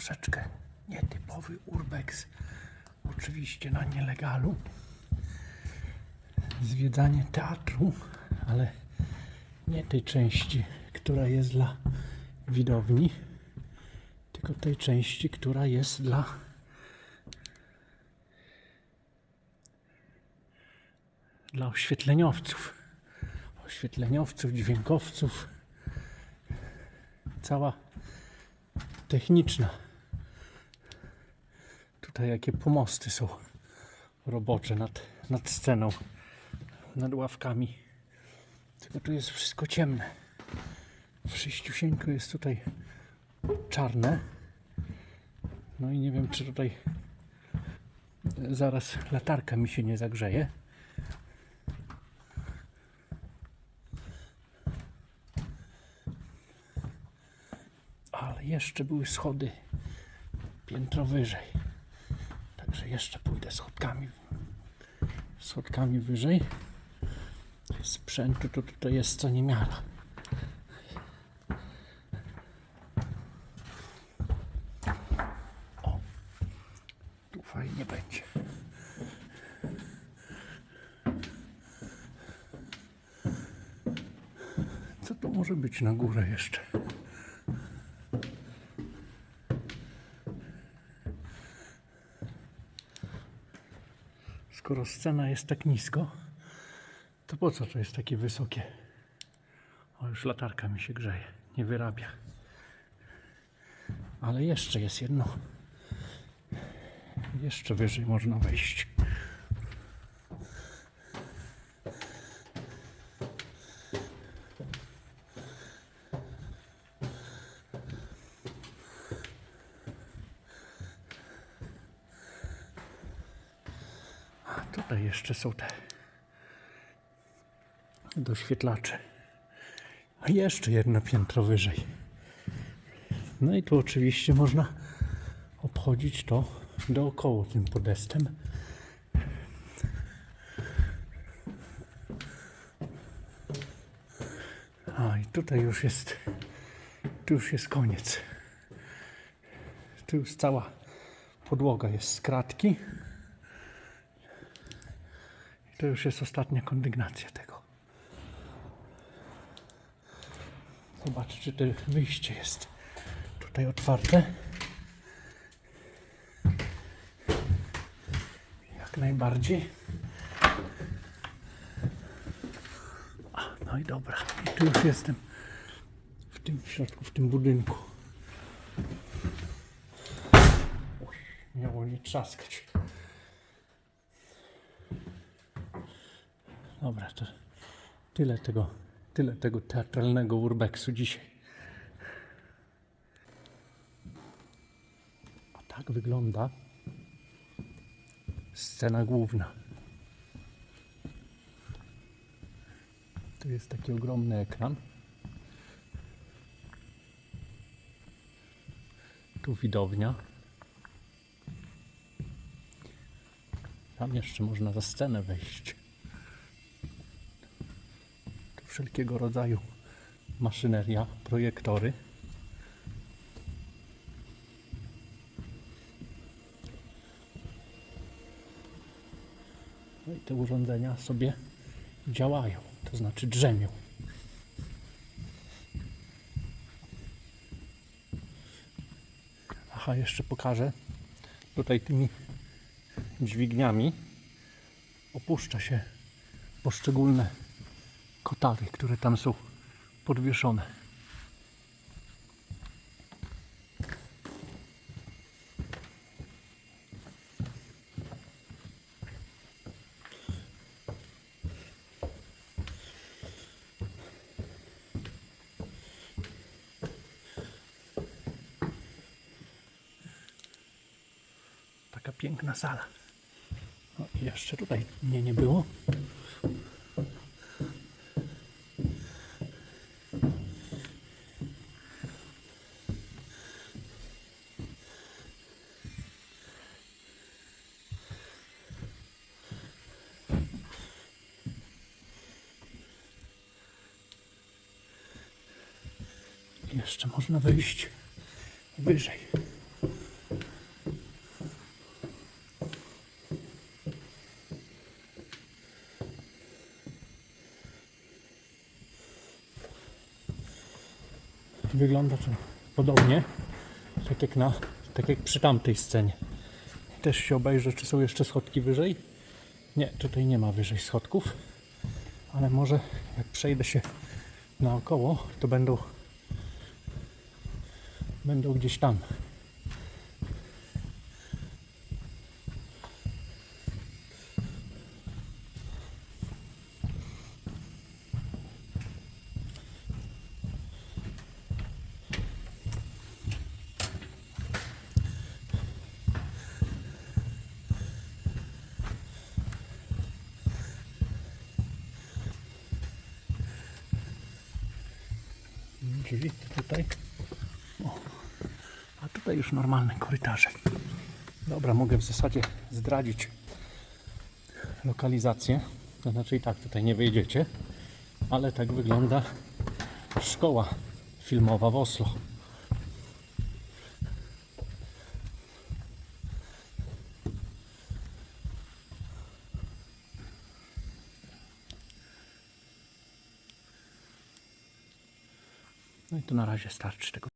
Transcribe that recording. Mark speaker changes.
Speaker 1: troszeczkę nietypowy urbex. Oczywiście na nielegalu. Zwiedzanie teatru, ale nie tej części, która jest dla widowni, tylko tej części, która jest dla dla oświetleniowców. Oświetleniowców, dźwiękowców. Cała techniczna. Jakie pomosty są robocze nad, nad sceną, nad ławkami. Tylko tu jest wszystko ciemne. Wszyściusieńko jest tutaj czarne. No i nie wiem, czy tutaj zaraz latarka mi się nie zagrzeje. Ale jeszcze były schody piętro wyżej. Także jeszcze pójdę schodkami, schodkami wyżej. Sprzętu to tutaj jest co niemiara. O, tu fajnie będzie. Co to może być na górę jeszcze? Skoro scena jest tak nisko, to po co to jest takie wysokie? O, już latarka mi się grzeje, nie wyrabia. Ale jeszcze jest jedno. Jeszcze wyżej można wejść. Tutaj jeszcze są te doświetlacze. A jeszcze jedno piętro wyżej. No i tu oczywiście można obchodzić to dookoła tym podestem. A i tutaj już jest, tu już jest koniec. Tu już cała podłoga jest z kratki. To już jest ostatnia kondygnacja tego. Zobacz, czy to wyjście jest tutaj otwarte. Jak najbardziej. A, no i dobra. I tu już jestem w tym środku, w tym budynku. Uj, miało nie trzaskać. Dobra, to tyle tego, tyle tego teatralnego urbexu dzisiaj. A tak wygląda scena główna. Tu jest taki ogromny ekran. Tu widownia. Tam jeszcze można za scenę wejść. Wszelkiego rodzaju maszyneria, projektory. No i te urządzenia sobie działają, to znaczy drzemią. Aha, jeszcze pokażę. Tutaj tymi dźwigniami opuszcza się poszczególne kotary, które tam są podwieszone. Taka piękna sala. No i jeszcze tutaj mnie nie było. Jeszcze można wyjść wyżej. Wygląda to podobnie, tak jak, na, tak jak przy tamtej scenie. Też się obejrzę, czy są jeszcze schodki wyżej. Nie, tutaj nie ma wyżej schodków, ale może jak przejdę się naokoło, to będą będą gdzieś tam. Drzwi tutaj. Tutaj już normalne korytarze. Dobra, mogę w zasadzie zdradzić lokalizację. To znaczy i tak tutaj nie wyjdziecie, ale tak wygląda szkoła filmowa w Oslo. No i to na razie starczy tego.